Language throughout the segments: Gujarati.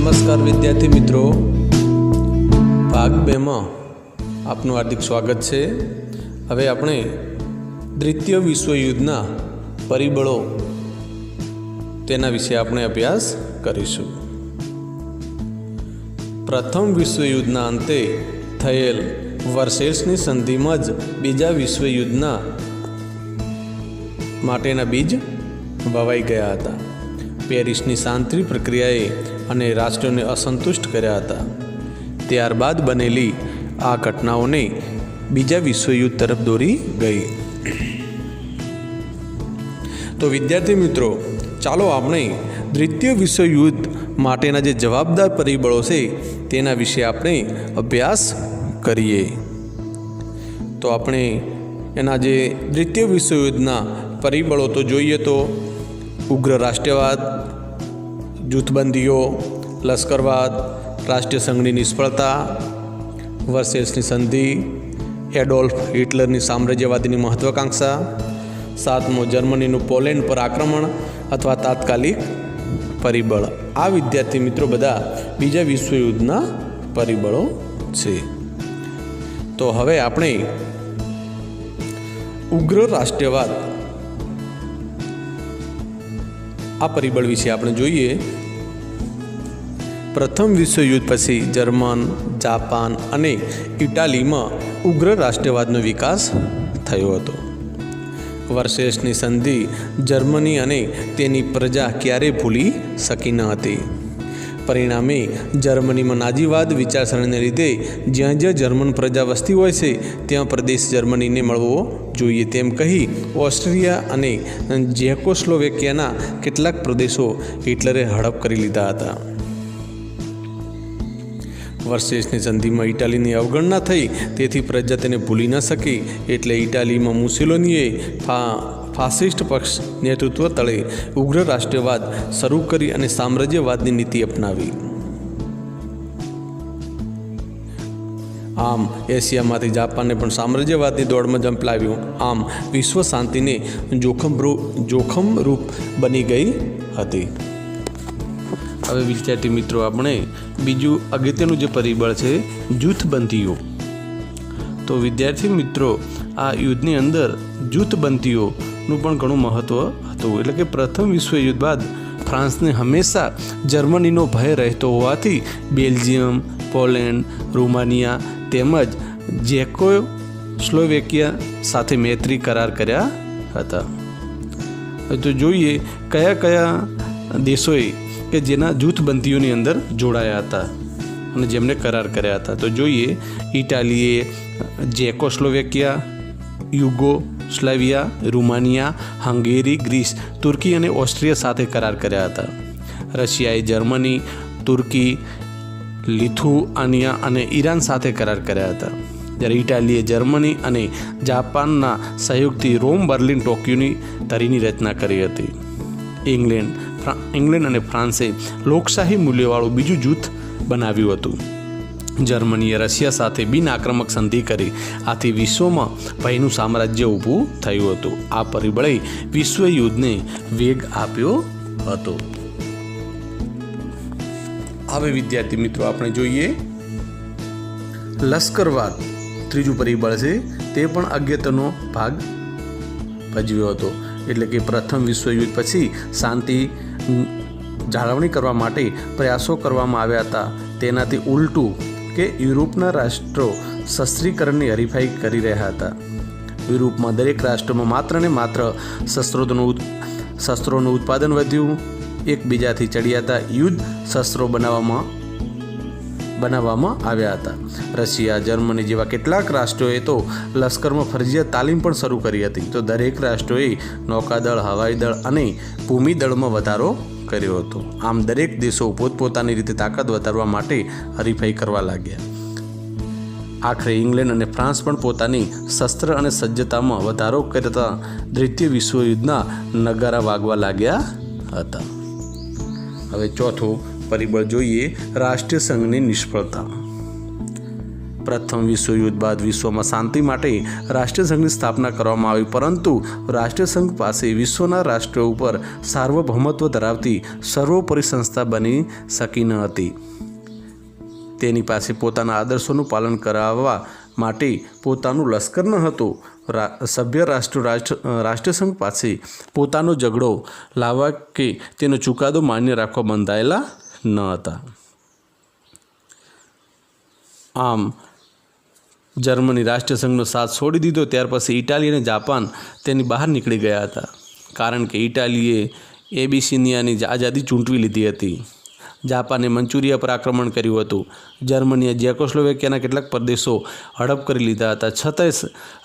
નમસ્કાર વિદ્યાર્થી મિત્રો. ભાગ બેમાં આપનું હાર્દિક સ્વાગત છે. હવે આપણે દ્વિતીય વિશ્વયુદ્ધના પરિબળો તેના વિશે આપણે અભ્યાસ કરીશું. પ્રથમ વિશ્વયુદ્ધના અંતે થયેલ વર્સેલ્સની સંધિમાં જ બીજા વિશ્વયુદ્ધના માટેના બીજ વવાઈ ગયા હતા. પેરિસની શાંતિ પ્રક્રિયાએ અને રાષ્ટ્રોને અસંતુષ્ટ કર્યા હતા. ત્યારબાદ બનેલી આ ઘટનાઓને બીજા વિશ્વયુદ્ધ તરફ દોરી ગઈ. તો વિદ્યાર્થી મિત્રો, ચાલો આપણે દ્વિતીય વિશ્વયુદ્ધ માટેના જે જવાબદાર પરિબળો છે, તેના વિશે આપણે અભ્યાસ કરીએ. તો આપણે એના જે દ્વિતીય વિશ્વયુદ્ધના પરિબળો તો જોઈએ તો ઉગ્ર રાષ્ટ્રવાદ જૂથબંધીઓ, લશ્કરવાદ, રાષ્ટ્રીય સંઘની નિષ્ફળતા, વર્સેલ્સની સંધિ, એડોલ્ફ હિટલરની સામ્રાજ્યવાદીની મહત્વાકાંક્ષા, સાતમો જર્મનીનું પોલેન્ડ પર આક્રમણ અથવા તાત્કાલિક પરિબળ. આ વિદ્યાર્થી મિત્રો બધા બીજા વિશ્વયુદ્ધના પરિબળો છે. તો હવે આપણે ઉગ્ર રાષ્ટ્રવાદ આ પરિબળ વિશે આપણે જોઈએ. પ્રથમ વિશ્વયુદ્ધ પછી જર્મન, જાપાન અને ઇટાલીમાં ઉગ્ર રાષ્ટ્રવાદનો વિકાસ થયો હતો. વર્સેસની સંધિ જર્મની અને તેની પ્રજા ક્યારેય ભૂલી શકી ન હતી? પરિણામે જર્મનીમાં નાજીવાદ વિચારસરણીને લીધે જ્યાં જ્યાં જર્મન પ્રજા વસતી હોય છે, ત્યાં પ્રદેશ જર્મનીને મળવો જોઈએ તેમ કહી ઓસ્ટ્રિયા અને જેકોસ્લોવેકિયાના કેટલાક પ્રદેશો હિટલરે હડપ કરી લીધા હતા. વર્સેસની સંધિમાં ઇટાલીની અવગણના થઈ, તેથી પ્રજા તેને ભૂલી ન શકી, એટલે ઇટાલીમાં મુસેલોનીએ ફા ફાસિસ્ટ પક્ષ નેતૃત્વ તળે ઉગ્ર રાષ્ટ્રવાદ શરૂ કરી અને સામ્રાજ્યવાદની નીતિ અપનાવી. આમ એશિયામાંથી જાપાનને પણ સામ્રાજ્યવાદની દોડમાં ઝંપલાવ્યું. આમ વિશ્વ શાંતિને જોખમરૂપ જોખમરૂપ બની ગઈ હતી. હવે વિદ્યાર્થી મિત્રો, આપણે બીજું અગત્યનું જે પરિબળ છે, જૂથબંધીઓ. તો વિદ્યાર્થી મિત્રો, આ યુદ્ધની અંદર જૂથબંધીઓનું પણ ઘણું મહત્ત્વ હતું. એટલે કે પ્રથમ વિશ્વયુદ્ધ બાદ ફ્રાન્સને હંમેશા જર્મનીનો ભય રહેતો હોવાથી બેલ્જિયમ, પોલેન્ડ, રોમાનિયા તેમજ જેકો સ્લોવેકિયા સાથે મૈત્રી કરાર કર્યા હતા. તો જોઈએ કયા કયા દેશોએ કે જેના જૂથબંધીઓની અંદર જોડાયા હતા અને જેમને કરાર કર્યા હતા. તો જોઈએ ઇટાલીએ જેકોસ્લોવેકિયા યુગો સ્લાવિયા રૂમાનિયા, હંગેરી, ગ્રીસ, તુર્કી અને ઓસ્ટ્રિયા સાથે કરાર કર્યા હતા. રશિયાએ જર્મની, તુર્કી, લિથુઆનિયા અને ઈરાન સાથે કરાર કર્યા હતા. જ્યારે ઇટાલીએ જર્મની અને જાપાનના સહયોગથી રોમ, બર્લિન, ટોક્યોની તરીની રચના કરી હતી. ઇંગ્લેન્ડ ઇંગ્લેન્ડ અને ફ્રાન્સે લોકશાહી મૂલ્યવાળું બીજું જૂથ બનાવ્યું હતું. જર્મનીએ રશિયા સાથે બિન આક્રમક સંધિ કરી. આથી વિશ્વમાં ભયનું સામ્રાજ્ય ઊભું થયું હતું. આ પરિબળે વિશ્વયુદ્ધને વેગ આપ્યો હતો. હવે વિદ્યાર્થી મિત્રો, આપણે જોઈએ લશ્કરવાદ. ત્રીજું પરિબળ છે, તે પણ અગત્યનો ભાગ ભજવ્યો હતો. એટલે કે પ્રથમ વિશ્વયુદ્ધ પછી શાંતિ જાળવણી કરવા માટે પ્રયાસો કરવામાં આવ્યા હતા. તેનાથી ઉલટું કે યુરોપના રાષ્ટ્રો શસ્ત્રીકરણની હરીફાઈ કરી રહ્યા હતા. યુરોપમાં દરેક રાષ્ટ્રોમાં માત્ર ને માત્ર શસ્ત્રોનું શસ્ત્રોનું ઉત્પાદન વધ્યું. એકબીજાથી ચડિયાતા યુદ્ધ શસ્ત્રો બનાવવામાં બનાવવામાં આવ્યા હતા. રશિયા, જર્મની જેવા કેટલાક રાષ્ટ્રોએ તો લશ્કરમાં ફરજિયાત તાલીમ પણ શરૂ કરી હતી. તો દરેક રાષ્ટ્રોએ નૌકાદળ હવાઈ દળ અને ભૂમિદળમાં વધારો કર્યો હતો. આમ દરેક દેશો પોતપોતાની રીતે તાકાત વધારવા માટે હરીફાઈ કરવા લાગ્યા. આખરે ઇંગ્લેન્ડ અને ફ્રાન્સ પણ પોતાની શસ્ત્ર અને સજ્જતામાં વધારો કરતા દ્વિતીય વિશ્વયુદ્ધના નગારા વાગવા લાગ્યા હતા. હવે ચોથું પરિબળ જોઈએ, રાષ્ટ્રીય સંઘની નિષ્ફળતા. પ્રથમ વિશ્વયુદ્ધ બાદ વિશ્વમાં શાંતિ માટે રાષ્ટ્રસંઘની સ્થાપના કરવામાં આવી, પરંતુ રાષ્ટ્રસંઘ પાસે વિશ્વના રાષ્ટ્રો ઉપર સાર્વભૌમત્વ ધરાવતી સર્વોપરી સંસ્થા બની શકી ન હતી. તેની પાસે પોતાના આદર્શોનું પાલન કરાવવા માટે પોતાનું લશ્કર ન હતું. સભ્ય રાષ્ટ્ર રાષ્ટ્રસંઘ પાસે પોતાનો ઝઘડો લાવવા કે તેનો ચુકાદો માન્ય રાખવા બંધાયેલા ન હતા. આમ જર્મની રાષ્ટ્રસંઘનો સાથ છોડી દીધો, ત્યાર પછી ઇટાલી અને જાપાન તેની બહાર નીકળી ગયા હતા. કારણ કે ઇટાલીએ એબિસિનિયાની આઝાદી ચૂંટવી લીધી હતી. જાપાને મંચુરિયા પર આક્રમણ કર્યું હતું. જર્મનીએ જેકોસ્લોવેકિયાના કેટલાક પ્રદેશો હડપ કરી લીધા હતા. છતાંય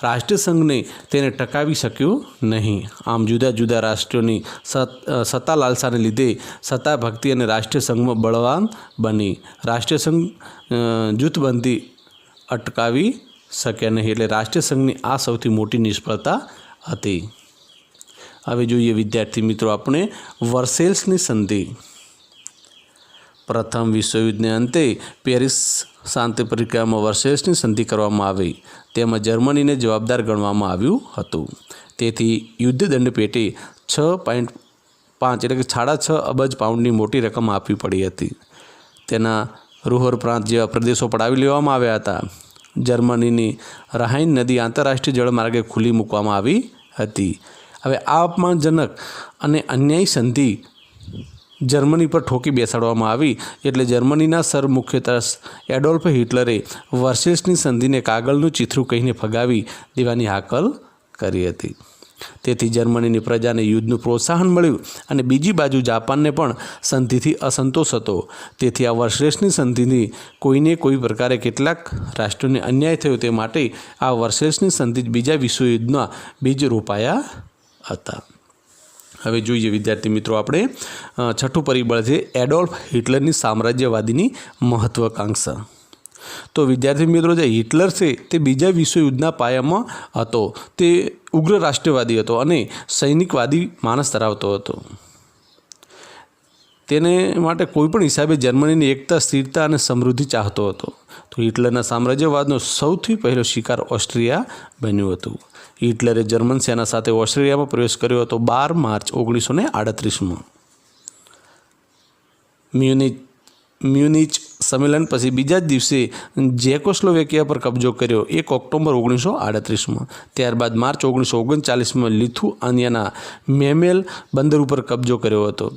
રાષ્ટ્રસંઘને તેને ટકાવી શક્યું નહીં. આમ જુદા જુદા રાષ્ટ્રોની સત- સત્તા લાલસાને લીધે સત્તા ભક્તિ અને રાષ્ટ્રીય સંઘમાં બળવાન બની. રાષ્ટ્રસંઘ જૂથબંધી અટકાવી શક્યા નહીં એટલે રાષ્ટ્રસંઘની આ સૌથી મોટી નિષ્ફળતા હતી. હવે જોઈએ વિદ્યાર્થી મિત્રો, આપણે વર્સેલ્સની સંધિ. પ્રથમ વિશ્વયુદ્ધને અંતે પેરિસ શાંતિ પ્રક્રિયામાં વર્સેલ્સની સંધિ કરવામાં આવી. તેમાં જર્મનીને જવાબદાર ગણવામાં આવ્યું હતું. તેથી યુદ્ધ દંડ પેટે છ પોઈન્ટ પાંચ એટલે કે સાડા છ અબજ પાઉન્ડની મોટી રકમ આપવી પડી હતી. તેના રૂહર પ્રાંત જેવા પ્રદેશો પડાવી લેવામાં આવ્યા હતા. જર્મનીની રાહાઇન નદી આંતરરાષ્ટ્રીય જળમાર્ગે ખુલ્લી મૂકવામાં આવી હતી. હવે આ અપમાનજનક અને અન્યાયી સંધિ જર્મની પર ઠોકી બેસાડવામાં આવી એટલે જર્મનીના સર મુખ્યત્વ એડોલ્ફ હિટલરે વર્સેસની સંધિને કાગળનું ચિત્રું કહીને ફગાવી દેવાની હાકલ કરી હતી. તેથી જર્મનીની પ્રજાને યુદ્ધનું પ્રોત્સાહન મળ્યું અને બીજી બાજુ જાપાનને પણ સંધિથી અસંતોષ હતો. તેથી આ વર્ષેસની સંધિથી કોઈને કોઈ પ્રકારે કેટલાક રાષ્ટ્રોને અન્યાય થયો તે માટે આ વર્ષેસની સંધિ જ બીજા વિશ્વયુદ્ધના બીજ રોપાયા હતા. હવે જોઈએ વિદ્યાર્થી મિત્રો આપણે છઠ્ઠું પરિબળ છે એડોલ્ફ હિટલરની સામ્રાજ્યવાદીની મહત્વાકાંક્ષા. તો વિદ્યાર્થી મિત્રો જે હિટલર છે, તે બીજા વિશ્વયુદ્ધના પાયામાં હતો. તે ઉગ્ર રાષ્ટ્રવાદી હતો અને સૈનિકવાદી માનસ ધરાવતો હતો. તેને માટે કોઈપણ હિસાબે જર્મનીની એકતા, સ્થિરતા અને સમૃદ્ધિ ચાહતો હતો. તો હિટલરના સામ્રાજ્યવાદનો સૌથી પહેલો શિકાર ઓસ્ટ્રિયા બન્યું હતું. હિટલરે જર્મન સેના સાથે ઓસ્ટ્રેલિયામાં પ્રવેશ કર્યો હતો બાર માર્ચ ઓગણીસો ને આડત્રીસમાં. મ્યુનિચ મ્યુનિચ સંમેલન પછી બીજા જ દિવસે જેકોસ્લોવેકિયા પર કબજો કર્યો એક ઓક્ટોબર ઓગણીસો આડત્રીસમાં. ત્યારબાદ માર્ચ ઓગણીસો ઓગણચાલીસમાં લિથુઆનિયાના મેમેલ બંદર ઉપર કબજો કર્યો હતો.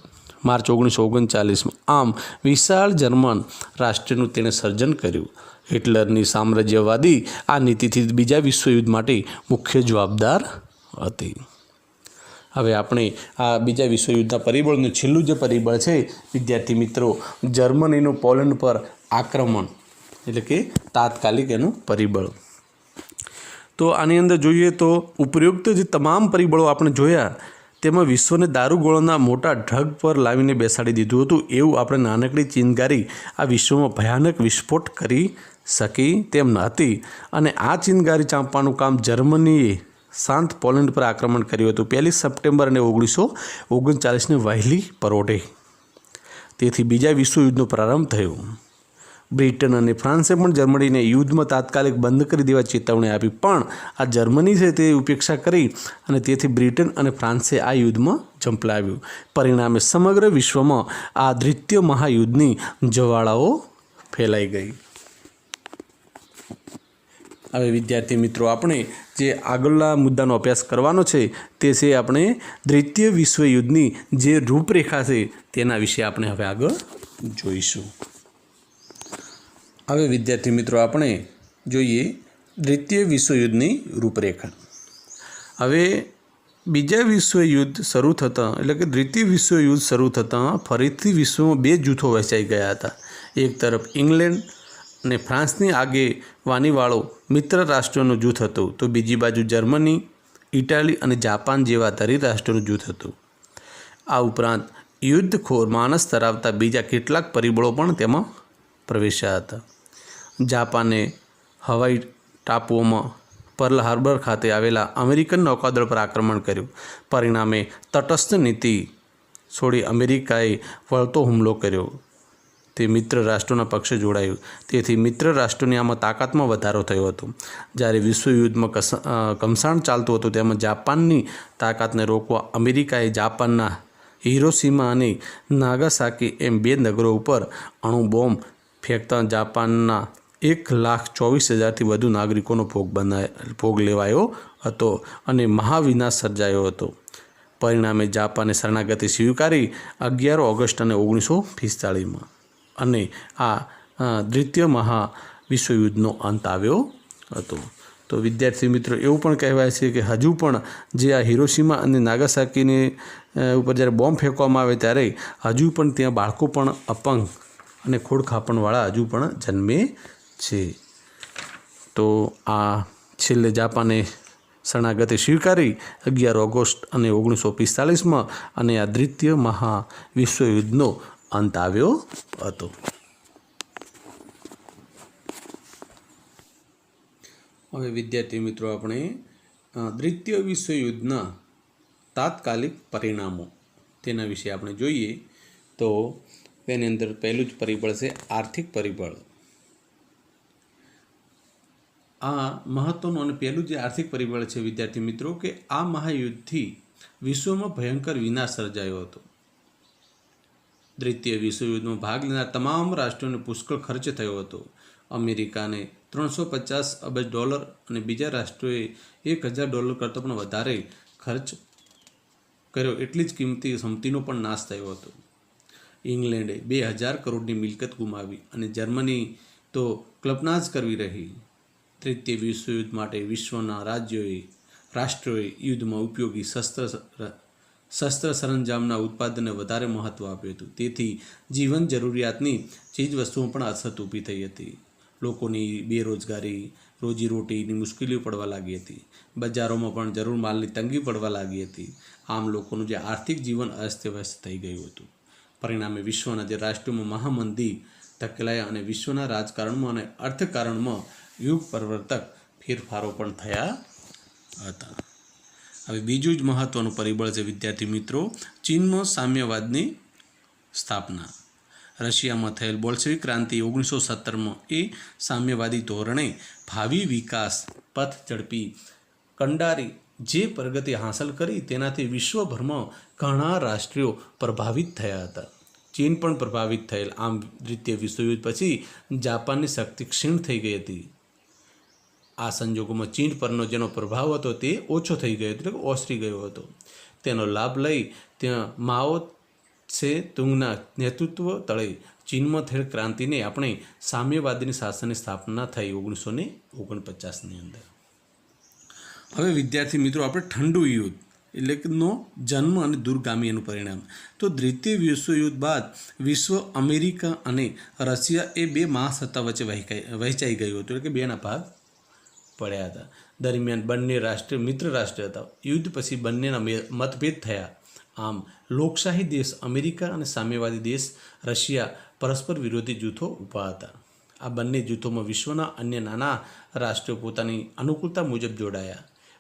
માર્ચ ઓગણીસો ઓગણચાલીસમાં આમ વિશાળ જર્મન રાષ્ટ્રનું તેણે સર્જન કર્યું. હિટલરની સામ્રાજ્યવાદી આ નીતિથી બીજા વિશ્વયુદ્ધ માટે મુખ્ય જવાબદાર હતી. હવે આપણે આ બીજા વિશ્વયુદ્ધના પરિબળનું છેલ્લું જે પરિબળ છે, વિદ્યાર્થી મિત્રો જર્મનીનું પોલેન્ડ પર આક્રમણ, એટલે કે તાત્કાલિક એનું પરિબળ. તો આની અંદર જોઈએ તો ઉપયુક્ત જે તમામ પરિબળો આપણે જોયા, તેમાં વિશ્વને દારૂગોળોના મોટા ઢગ પર લાવીને બેસાડી દીધું હતું. એવું આપણે નાનકડી ચિનગારી આ વિશ્વમાં ભયાનક વિસ્ફોટ કરી શકી તેમ ન હતી. અને આ ચિનગારી ચાંપવાનું કામ જર્મનીએ શાંત પોલેન્ડ પર આક્રમણ કર્યું હતું. પહેલી સપ્ટેમ્બર અને ઓગણીસો ઓગણચાલીસની વહેલી પરોઢે. તેથી બીજા વિશ્વયુદ્ધનો પ્રારંભ થયો. બ્રિટન અને ફ્રાન્સે પણ જર્મનીને યુદ્ધમાં તાત્કાલિક બંધ કરી દેવા ચેતવણી આપી. પણ આ જર્મની છે તે ઉપેક્ષા કરી અને તેથી બ્રિટન અને ફ્રાન્સે આ યુદ્ધમાં ઝંપલાવ્યું. પરિણામે સમગ્ર વિશ્વમાં આ દ્વિતીય મહાયુદ્ધની જવાળાઓ ફેલાઈ ગઈ. હવે વિદ્યાર્થી મિત્રો, આપણે જે આગળના મુદ્દાનો અભ્યાસ કરવાનો છે, તે છે આપણે દ્વિતીય વિશ્વયુદ્ધની જે રૂપરેખા છે, તેના વિશે આપણે હવે આગળ જોઈશું. હવે વિદ્યાર્થી મિત્રો, આપણે જોઈએ દ્વિતીય વિશ્વયુદ્ધની રૂપરેખા. હવે બીજા વિશ્વયુદ્ધ શરૂ થતાં, એટલે કે દ્વિતીય વિશ્વયુદ્ધ શરૂ થતાં ફરીથી વિશ્વમાં બે જૂથો વહેંચાઈ ગયા હતા. એક તરફ ઇંગ્લેન્ડ અને ફ્રાન્સની આગેવાનીવાળો મિત્ર રાષ્ટ્રોનું જૂથ હતું. તો બીજી બાજુ જર્મની, ઇટાલી અને જાપાન જેવા ધરી રાષ્ટ્રોનું જૂથ હતું. આ ઉપરાંત યુદ્ધખોર માનસ ધરાવતા બીજા કેટલાક પરિબળો પણ તેમાં પ્રવેશ્યા હતા. જાપાને હવાઈ ટાપુઓમાં પર્લ હાર્બર ખાતે આવેલા અમેરિકન નૌકાદળ પર આક્રમણ કર્યું. પરિણામે તટસ્થ નીતિ છોડી અમેરિકાએ વળતો હુમલો કર્યો. તે મિત્ર રાષ્ટ્રોના પક્ષે જોડાયું. તેથી મિત્ર રાષ્ટ્રોની આમાં તાકાતમાં વધારો થયો હતો. જ્યારે વિશ્વયુદ્ધમાં કમસાણ ચાલતું હતું, તેમાં જાપાનની તાકાતને રોકવા અમેરિકાએ જાપાનના હિરોસીમા અને નાગાસાકી એમ બે નગરો ઉપર અણુ બોમ્બ ફેંકતા જાપાનના એક લાખ ચોવીસ હજારથી વધુ નાગરિકોનો ભોગ બનાય ભોગ લેવાયો હતો અને મહાવિનાશ સર્જાયો હતો. પરિણામે જાપાને શરણાગતિ સ્વીકારી અગિયાર ઓગસ્ટ અને ઓગણીસો પિસ્તાળીસમાં. અને આ દ્વિતીય મહા વિશ્વયુદ્ધનો અંત આવ્યો હતો. તો વિદ્યાર્થી મિત્રો, એવું પણ કહેવાય છે કે હજુ પણ જે આ હિરોશીમા અને નાગાસાકીની ઉપર જ્યારે બોમ્બ ફેંકવામાં આવે ત્યારે હજુ પણ ત્યાં બાળકો પણ અપંગ અને ખોડખાપણવાળા હજુ પણ જન્મે છે. તો આ છેલ્લે જાપાને શરણાગતિ સ્વીકારી અગિયાર ઓગસ્ટ અને ઓગણીસો પિસ્તાલીસમાં અને આ દ્વિતીય મહા વિશ્વયુદ્ધનો અંત આવ્યો હતો. હવે વિદ્યાર્થી મિત્રો આપણે દ્વિતીય વિશ્વયુદ્ધના તાત્કાલિક પરિણામો તેના વિશે આપણે જોઈએ તો તેની અંદર પહેલું જ પરિબળ છે આર્થિક પરિબળ. આ મહત્વનું અને પહેલું જે આર્થિક પરિબળ છે વિદ્યાર્થી મિત્રો કે આ મહાયુદ્ધથી વિશ્વમાં ભયંકર વિનાશ સર્જાયો હતો. દ્વિતીય વિશ્વયુદ્ધમાં ભાગ લેનાર તમામ રાષ્ટ્રોને પુષ્કળ ખર્ચ થયો હતો. અમેરિકાને ત્રણસો પચાસ અબજ ડોલર અને બીજા રાષ્ટ્રોએ એક હજાર ડોલર કરતાં પણ વધારે ખર્ચ કર્યો એટલી જ કિંમતી સંપત્તિનો પણ નાશ થયો હતો. ઇંગ્લેન્ડે બે હજાર કરોડની મિલકત ગુમાવી અને જર્મની તો કલ્પના જ કરવી રહી. તૃતીય વિશ્વયુદ્ધ માટે વિશ્વના રાજ્યોએ, રાષ્ટ્રોએ યુદ્ધમાં ઉપયોગી શસ્ત્ર શસ્ત્ર સરંજામના ઉત્પાદનને વધારે મહત્ત્વ આપ્યું હતું. તેથી જીવન જરૂરિયાતની ચીજવસ્તુઓ પણ અછત ઊભી થઈ હતી. લોકોની બેરોજગારી, રોજીરોટીની મુશ્કેલીઓ પડવા લાગી હતી. બજારોમાં પણ જરૂર માલની તંગી પડવા લાગી હતી. આમ લોકોનું જે આર્થિક જીવન અસ્તવ્યસ્ત થઈ ગયું હતું. પરિણામે વિશ્વના જે રાષ્ટ્રોમાં મહામંદી ધકેલાયા અને વિશ્વના રાજકારણમાં અને અર્થકારણમાં યુગ પ્રવર્તક ફેરફારો પણ થયા હતા. હવે બીજું જ મહત્વનું પરિબળ છે, વિદ્યાર્થી મિત્રો ચીનમાં સામ્યવાદની સ્થાપના. રશિયામાં થયેલ બોલ્શેવિક ક્રાંતિ ઓગણીસો સત્તરમાં એ સામ્યવાદી ધોરણે ભાવિ વિકાસ પથ ઝડપી કંડારી જે પ્રગતિ હાંસલ કરી તેનાથી વિશ્વભરમાં ઘણા રાષ્ટ્રીયો પ્રભાવિત થયા હતા. ચીન પણ પ્રભાવિત થયેલ. આમ દ્વિતીય વિશ્વયુદ્ધ પછી જાપાનની શક્તિ ક્ષીણ થઈ ગઈ હતી. આ સંજોગોમાં ચીન પરનો જેનો પ્રભાવ હતો તે ઓછો થઈ ગયો એટલે કે ઓસરી ગયો હતો. તેનો લાભ લઈ ત્યાં માઓ છે તુંગના નેતૃત્વ તળે ચીનમાં થયેલ ક્રાંતિને આપણે સામ્યવાદીની શાસનની સ્થાપના થઈ ઓગણીસો ને ઓગણપચાસની અંદર. હવે વિદ્યાર્થી મિત્રો, આપણે ઠંડુ યુદ્ધ એટલે કે નો જન્મ અને દૂરગામી એનું પરિણામ. તો દ્વિતીય વિશ્વયુદ્ધ બાદ વિશ્વ અમેરિકા અને રશિયા એ બે મહાસત્તા વચ્ચે વહેંચાઈ ગયું હતું એટલે કે બેના ભાગ પડ્યા હતા. દરમિયાન બંને રાષ્ટ્ર મિત્ર રાષ્ટ્ર હતા. યુદ્ધ પછી બંનેના મતભેદ થયા. આમ, લોકશાહી દેશ અમેરિકા અને સામ્યવાદી દેશ રશિયા પરસ્પર વિરોધી જૂથો ઊભા હતા. આ બંને જૂથોમાં વિશ્વના અન્ય નાના રાષ્ટ્રો પોતાની અનુકૂળતા મુજબ જોડાયા.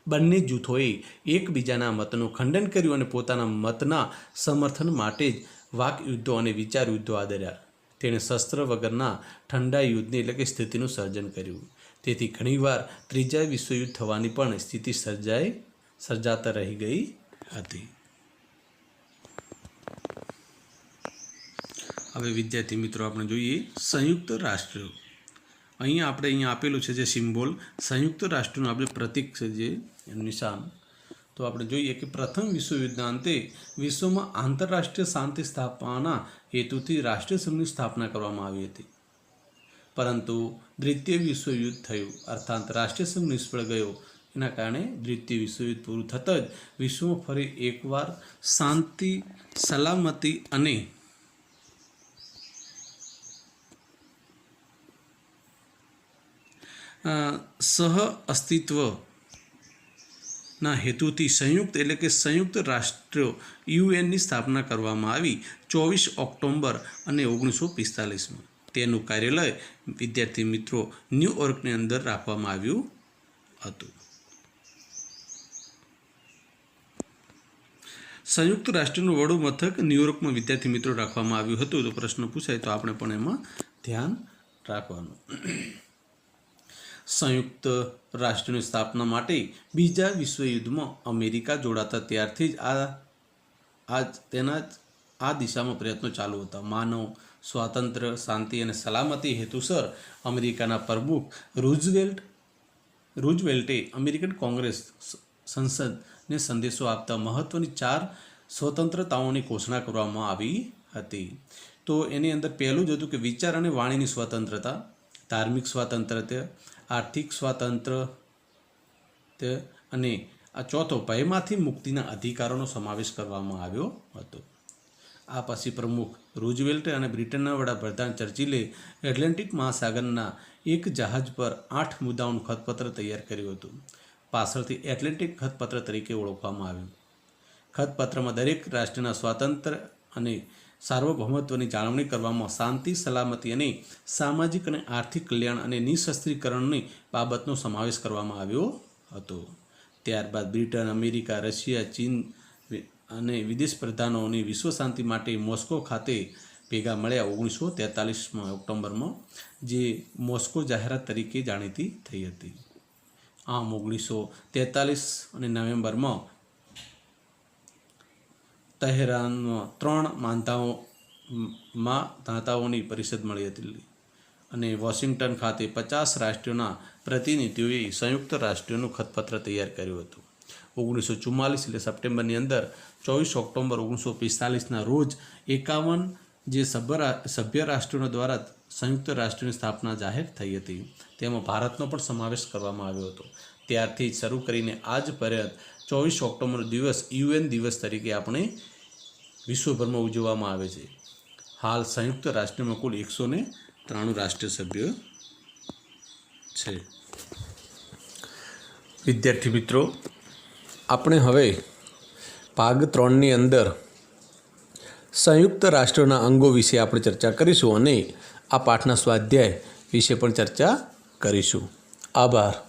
બંને જૂથોએ એકબીજાના મતનું ખંડન કર્યું અને પોતાના મતના સમર્થન માટે જ વાક યુદ્ધો અને વિચાર યુદ્ધો આદર્યા. તેણે શસ્ત્ર વગરના ઠંડા યુદ્ધની એટલે કે સ્થિતિનું સર્જન કર્યું. તેથી ઘણીવાર ત્રીજા વિશ્વયુદ્ધ થવાની પણ સ્થિતિ સર્જાઈ, સર્જાતા રહી ગઈ હતી. હવે વિદ્યાર્થી મિત્રો, આપણે જોઈએ સંયુક્ત રાષ્ટ્ર. અહીંયા આપણે અહીંયા આપેલું છે જે સિમ્બોલ, સંયુક્ત રાષ્ટ્રનું આપણે પ્રતીક છે જે નિશાન. તો આપણે જોઈએ કે પ્રથમ વિશ્વયુદ્ધના અંતે વિશ્વમાં આંતરરાષ્ટ્રીય શાંતિ સ્થાપવાના હેતુથી રાષ્ટ્રીય સંઘની સ્થાપના કરવામાં આવી હતી. પરંતુ દ્વિતીય વિશ્વયુદ્ધ થયું. અર્થાત રાષ્ટ્રીય સંઘ નિષ્ફળ ગયો. એના કારણે દ્વિતીય વિશ્વયુદ્ધ પૂરું થતાં જ વિશ્વમાં ફરી એકવાર શાંતિ, સલામતી અને સહ અસ્તિત્વ ના હેતુથી સંયુક્ત એટલે કે સંયુક્ત રાષ્ટ્ર યુએનની સ્થાપના કરવામાં આવી ચોવીસ ઓક્ટોબર અને ઓગણીસો પિસ્તાલીસમાં. તેનું કાર્યાલય વિદ્યાર્થી મિત્રો ન્યૂયોર્કની અંદર રાખવામાં આવ્યું હતું. સંયુક્ત રાષ્ટ્રનું વડું મથક ન્યૂયોર્કમાં વિદ્યાર્થી મિત્રો રાખવામાં આવ્યું હતું. તો પ્રશ્ન પૂછાય તો આપણે પણ એમાં ધ્યાન રાખવાનું. સંયુક્ત રાષ્ટ્રની સ્થાપના માટે બીજા વિશ્વયુદ્ધમાં અમેરિકા જોડાતા ત્યારથી જ આ આ તેના જ આ દિશામાં પ્રયત્નો ચાલુ હતા. માનવ સ્વાતંત્ર્ય શાંતિ અને સલામતી હેતુસર અમેરિકાના પ્રમુખ રૂઝવેલ્ટ, રૂઝવેલ્ટે અમેરિકન કોંગ્રેસ સંસદને સંદેશો આપતા મહત્વની ચાર સ્વતંત્રતાઓની ઘોષણા કરવામાં આવી હતી. તો એની અંદર પહેલું જ હતું કે વિચાર અને વાણીની સ્વતંત્રતા, ધાર્મિક સ્વાતંત્ર્ય આર્થિક સ્વાતંત્ર્ય અને આ ચોથો ભયમાંથી મુક્તિના અધિકારોનો સમાવેશ કરવામાં આવ્યો હતો. આ પછી પ્રમુખ રૂઝવેલ્ટ અને બ્રિટનના વડાપ્રધાન ચર્ચિલે એટલાન્ટિક મહાસાગરના એક જહાજ પર આઠ મુદ્દાઓનું ખતપત્ર તૈયાર કર્યું હતું. પાછળથી એટલાન્ટિક ખતપત્ર તરીકે ઓળખવામાં આવ્યું. ખતપત્રમાં દરેક રાષ્ટ્રના સ્વાતંત્ર્ય અને સાર્વભૌમત્વની જાળવણી કરવામાં શાંતિ, સલામતી અને સામાજિક અને આર્થિક કલ્યાણ અને નિઃશસ્ત્રીકરણની બાબતનો સમાવેશ કરવામાં આવ્યો હતો. ત્યારબાદ બ્રિટન, અમેરિકા, રશિયા, ચીન અને વિદેશ પ્રધાનોની વિશ્વ શાંતિ માટે મોસ્કો ખાતે ભેગા મળ્યા ઓગણીસો તેતાલીસમાં ઓક્ટોબરમાં, જે મોસ્કો જાહેરાત તરીકે જાણીતી થઈ હતી. આમ ઓગણીસો તેતાલીસ અને નવેમ્બરમાં તહેરાનમાં ત્રણ માનતાઓમાં દાતાઓની પરિષદ મળી હતી અને વોશિંગ્ટન ખાતે પચાસ રાષ્ટ્રોના પ્રતિનિધિઓએ સંયુક્ત રાષ્ટ્રોનું ખતપત્ર તૈયાર કર્યું હતું. ઓગણીસો ચુમ્માલીસ એટલે સપ્ટેમ્બરની અંદર ચોવીસ ઓક્ટોબર ઓગણીસો પિસ્તાલીસના રોજ એકાવન જે સભ્ય સભ્ય રાષ્ટ્રો દ્વારા સંયુક્ત રાષ્ટ્રની સ્થાપના જાહેર થઈ હતી, તેમાં ભારતનો પણ સમાવેશ કરવામાં આવ્યો હતો. ત્યારથી શરૂ કરીને આજ પર્યંત ચોવીસ ઓક્ટોબર દિવસ યુએન દિવસ તરીકે આપણે વિશ્વભરમાં ઉજવવામાં આવે છે. હાલ સંયુક્ત રાષ્ટ્રમાં કુલ એકસો ને ત્રાણું રાષ્ટ્રીય સભ્યો છે. વિદ્યાર્થી મિત્રો, આપણે હવે ભાગ ત્રણની અંદર સંયુક્ત રાષ્ટ્રના અંગો વિશે આપણે ચર્ચા કરીશું અને આ પાઠના સ્વાધ્યાય વિશે પણ ચર્ચા કરીશું. આભાર.